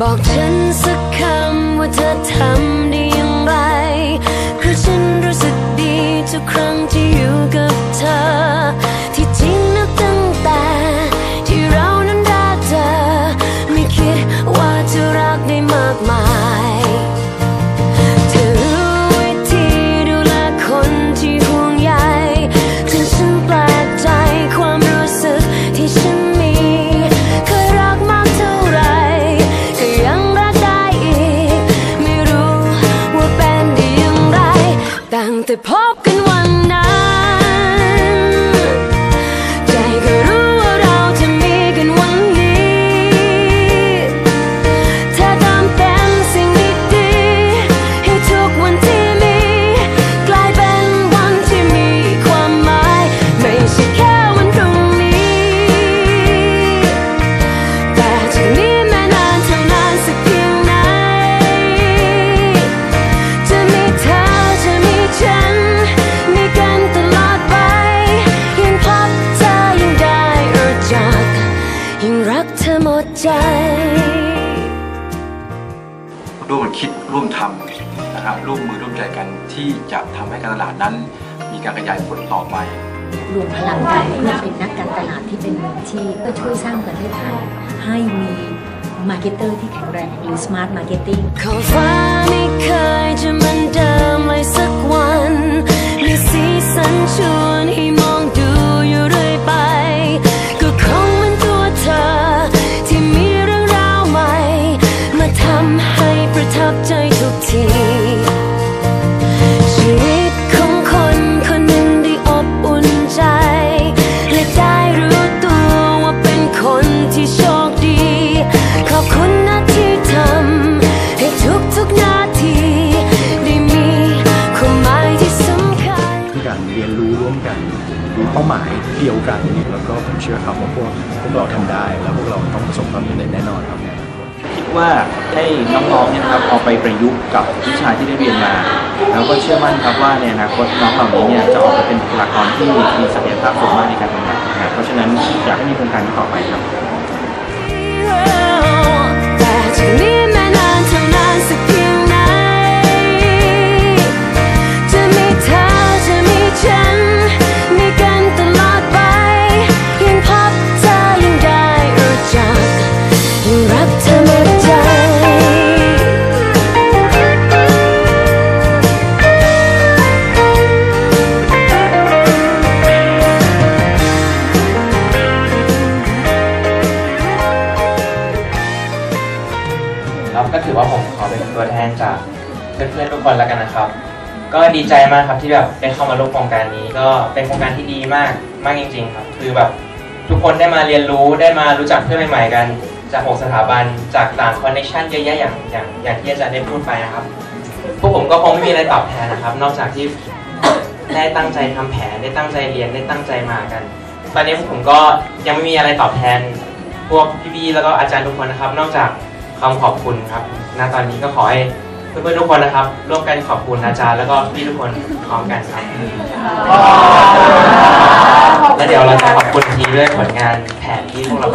บอกฉันสักคำว่าเธอทำ ใจ ร่วมคิดร่วมทำนะครับร่วมมือร่วมใจกันที่จะทำให้การตลาดนั้น มีการขยายผลต่อไป รวมพลังกันเพื่อเป็นนักการตลาดที่เป็นมืออาชีพเพื่อช่วยสร้างประเทศไทยให้มีมาร์เก็ตเตอร์ที่แข็งแรงหรือ smart marketing ขอฟ้าไม่เคยจะเหมือนเดิมเลยสักวันมีสีสันชวนให้ ป้าหมายเดียวกันแล้วก็ผมเชื่อครับว่าพวกพวกเราทำได้ แล้วพวกเราต้องประสบความสำเร็จแน่นอนครับคิดว่าให้น้องๆเนี่ยนะครับเอาไปประยุกต์กับวิชาที่ได้เรียนมา แล้วก็เชื่อมั่นครับว่าในอนาคตน้องเหล่านี้เนี่ยจะออกมาเป็นบุคลากรที่มีศักยภาพสูงมากในการทำงานเพราะฉะนั้นอยากให้มีโครงการนี้ต่อไปครับ ครับ ก็ถือว่าผมขอเป็นตัวแทนจากเพื่อนๆทุกคนแล้วกันนะครับ ก็ดีใจมากครับที่แบบได้เข้ามาร่วมโครงการนี้ ก็เป็นโครงการที่ดีมากมากจริง ๆ ครับ คือแบบทุกคนได้มาเรียนรู้ได้มารู้จักเพื่อนใหม่ๆกัน จากหกสถาบันจากต่างคอนเนคชั่นเยอะแยะอย่างอย่างอย่างที่อาจารย์ได้พูดไปนะครับพวกผมก็คงไม่มีอะไรตอบแทนนะครับ นอกจากที่ได้ตั้งใจทำแผนได้ตั้งใจเรียนได้ตั้งใจมากัน ตอนนี้พวกผมก็ยังไม่มีอะไรตอบแทน พวกพี่ๆแล้วก็อาจารย์ทุกคนนะครับ นอกจาก คำขอบคุณครับ ณ ตอนนี้ก็ขอให้เพื่อนๆทุกคนนะครับ ร่วมกันขอบคุณอาจารย์แล้วก็พี่ทุกคนพร้อมกันครับ แล้วเดี๋ยวเราจะขอบคุณทีด้วยผลงานแผนที่พวกเรา